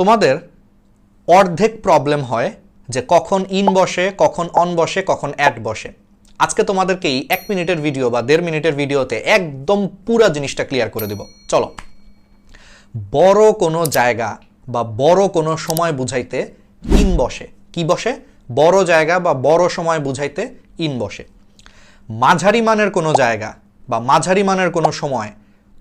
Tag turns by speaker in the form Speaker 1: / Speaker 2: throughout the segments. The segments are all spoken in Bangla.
Speaker 1: তোমাদের অর্ধেক প্রবলেম হয় যে কখন ইন বসে, কখন অন বসে, কখন অ্যাড বসে। আজকে তোমাদেরকেই এক মিনিটের ভিডিও বা দেড় মিনিটের ভিডিওতে একদম পুরা জিনিসটা ক্লিয়ার করে দেব। চলো। বড় কোনো জায়গা বা বড় কোনো সময় বুঝাইতে ইন বসে। কি বসে? বড় জায়গা বা বড় সময় বুঝাইতে ইন বসে। মাঝারি মানের কোনো জায়গা বা মাঝারি মানের কোনো সময়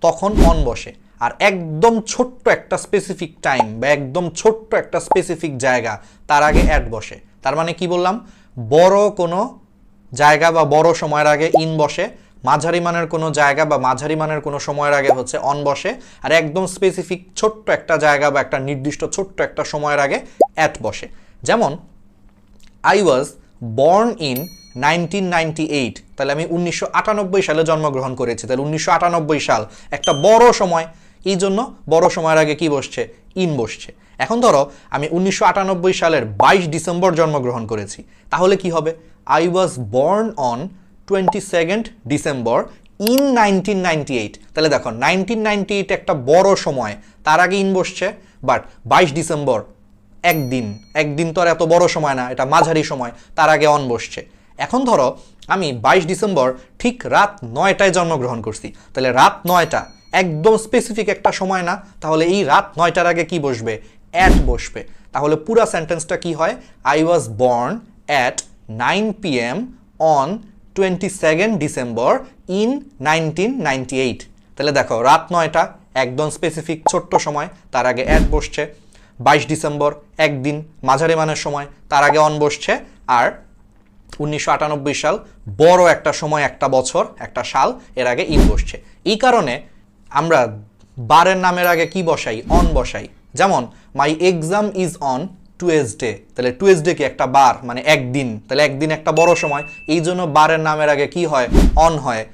Speaker 1: তখন অন বসে। আর একদম ছোট্ট একটা স্পেসিফিক টাইম বা একদম ছোট্ট একটা স্পেসিফিক জায়গা তার আগে অ্যাড বসে। তার মানে কি বললাম? বড় কোনো জায়গা বা বড় সময়ের আগে ইন বসে, মাঝারি মানের কোনো জায়গা বা মাঝারি মানের কোনো সময়ের আগে হচ্ছে অন বসে, আর একদম স্পেসিফিক ছোট্ট একটা জায়গা বা একটা নির্দিষ্ট ছোট্ট একটা সময়ের আগে অ্যাট বসে। যেমন I was born in nineteen তাহলে আমি উনিশশো আটানব্বই সালে জন্মগ্রহণ করেছি। তাহলে উনিশশো আটানব্বই সাল, একটা বড় সময়। এই জন্য বড় সময়ের আগে কি বসছে? ইন বসছে। এখন ধরো, আমি উনিশশো আটানব্বই সালের বাইশ ডিসেম্বর জন্মগ্রহণ করেছি। তাহলে কি হবে? I was born on twenty second December in nineteen তাহলে দেখো নাইনটিন একটা বড় সময়। তার আগে ইন বসছে বাট বাইশ ডিসেম্বর একদিন। একদিন তো আর এত বড় সময় না, এটা মাঝারি সময়। তার আগে অন বসছে। এখন ধরো, আমি বাইশ ডিসেম্বর ঠিক রাত নয়টায় জন্মগ্রহণ করছি। তাহলে রাত নয়টা একদম স্পেসিফিক একটা সময় না, তাহলে এই রাত নয়টার আগে কি বসবে? অ্যাট বসবে। তাহলে পুরা সেন্টেন্সটা কি হয়? I was born at nine P M on twenty second December in nineteen ninety eight তাহলে দেখো, রাত নয়টা, একদম স্পেসিফিক ছোট্ট সময়, তার আগে অ্যাড বসছে। বাইশ ডিসেম্বর একদিন মাঝারি মানের সময়, তার আগে অন বসছে। আর উনিশশো আটানব্বই সাল, বড় একটা সময়, একটা বছর, একটা সাল, এর আগে ইন বসছে। এই কারণে আমরা বারের নামের আগে কি বসাই? অন বসাই। যেমন my exam is on Tuesday তাহলে টুয়েসডে কি একটা বার? মানে একদিন। তাহলে একদিন একটা বড় সময়। এই জন্য বারের নামের আগে কি হয়? অন হয়।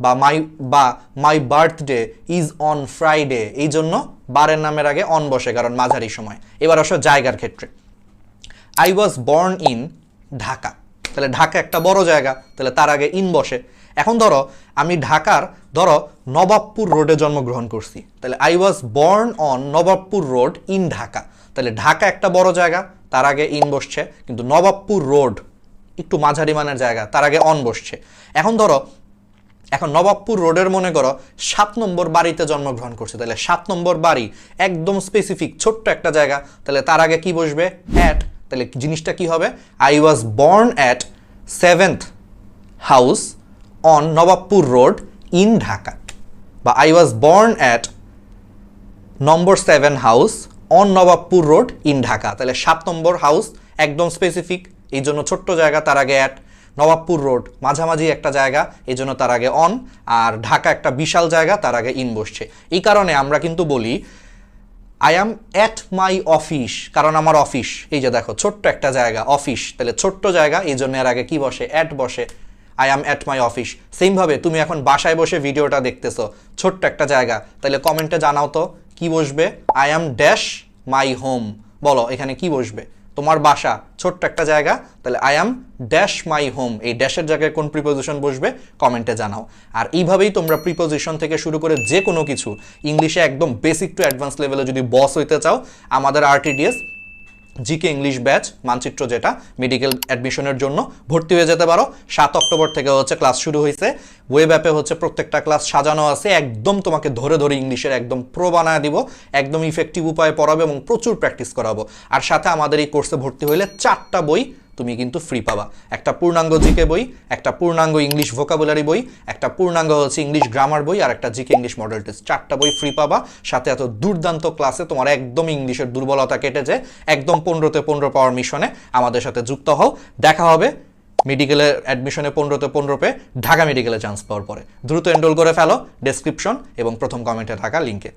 Speaker 1: বা মাই বা my birthday is on Friday এই জন্য বারের নামের আগে অন বসে, কারণ মাঝারি সময়। এবার আসো জায়গার ক্ষেত্রে। I was born in Dhaka. তাহলে ঢাকা একটা বড় জায়গা। তাহলে তার আগে ইন বসে। এখন ধরো, আমি ঢাকার, ধরো, নবাবপুর রোডে জন্মগ্রহণ করছি। তাহলে I was born on Nawabpur road in Dhaka. তাহলে ঢাকা একটা বড় জায়গা, তার আগে ইন বসছে, কিন্তু নবাবপুর রোড একটু মাঝারি মানের জায়গা, তার আগে অন বসছে। এখন ধরো, এখন নবাবপুর রোডের মনে করো, সাত নম্বর বাড়িতে জন্মগ্রহণ করছে। তাহলে সাত নম্বর বাড়ি একদম স্পেসিফিক ছোট্ট একটা জায়গা। তাহলে তার আগে কি বসবে? অ্যাট তাহলে জিনিসটা কি হবে? I was born at seventh house on Nawabpur road in Dhaka বা I was born at number seven house on Nawabpur road in Dhaka তাহলে সাত নম্বর হাউস একদম স্পেসিফিক এই জন্য ছোট্ট জায়গা, তার আগে অ্যাট নবাবপুর রোড মাঝামাঝি একটা জায়গা, এই জন্য তার আগে অন আর ঢাকা একটা বিশাল জায়গা, তার আগে ইন বসছে। এই কারণে আমরা কিন্তু বলি I am at my office কারণ আমার অফিস এই যে দেখো, ছোট্ট একটা জায়গা অফিস তাহলে ছোট্ট জায়গা, এই জন্য এর আগে কি বসে? অ্যাট বসে। I am at my office সেমভাবে তুমি এখন বাসায় বসে ভিডিওটা দেখতেছো। ছোট্ট একটা জায়গা। তাহলে কমেন্টে জানাও তো, কি বসবে? I am dash my home বলো, এখানে কি বসবে? তোমার বাসা, ছোট্ট একটা জায়গা। তাহলে I am dash my home এই ড্যাশের জায়গায় কোন প্রিপোজিশন বসবে? কমেন্টে জানাও। আর এইভাবেই তোমরা প্রিপোজিশন থেকে শুরু করে যে কোনো কিছু ইংলিশে একদম বেসিক টু অ্যাডভান্স লেভেলে যদি বস হইতে চাও, আমাদের আরটিডিএস জিকে ইংলিশ ব্যাচ, মানচিত্র যেটা মেডিকেল অ্যাডমিশনের জন্য ভর্তি হয়ে যেতে পারো। সাত অক্টোবর থেকে হচ্ছে ক্লাস শুরু হয়েছে ওয়েব অ্যাপে হচ্ছে প্রত্যেকটা ক্লাস সাজানো আছে। একদম তোমাকে ধরে ধরে ইংলিশের একদম প্রো বানায় দিব। একদম ইফেক্টিভ উপায়ে পড়াবো এবং প্রচুর প্র্যাকটিস করাবো। আর সাথে আমাদের এই কোর্সে ভর্তি হলে চারটা বই তুমি কিন্তু ফ্রি পাবা। একটা পূর্ণাঙ্গ জিকে বই, একটা পূর্ণাঙ্গ ইংলিশ ভোকাবুলারি বই, একটা পূর্ণাঙ্গ হচ্ছে ইংলিশ গ্রামার বই, আর একটা জিকে ইংলিশ মডেল টেস্ট চারটা বই ফ্রি পাবা, সাথে এত দুর্দান্ত ক্লাসে তোমার একদম ইংলিশের দুর্বলতা কেটে যে একদম পনেরোতে পনেরো পাওয়ার মিশনে আমাদের সাথে যুক্ত হও। দেখা হবে মেডিকেলের অ্যাডমিশনে পনেরোতে পনেরো পে ঢাকা মেডিকেলে চান্স পাওয়ার পরে। দ্রুত এনরোল করে ফেলো ডেসক্রিপশন এবং প্রথম কমেন্টে থাকা লিঙ্কে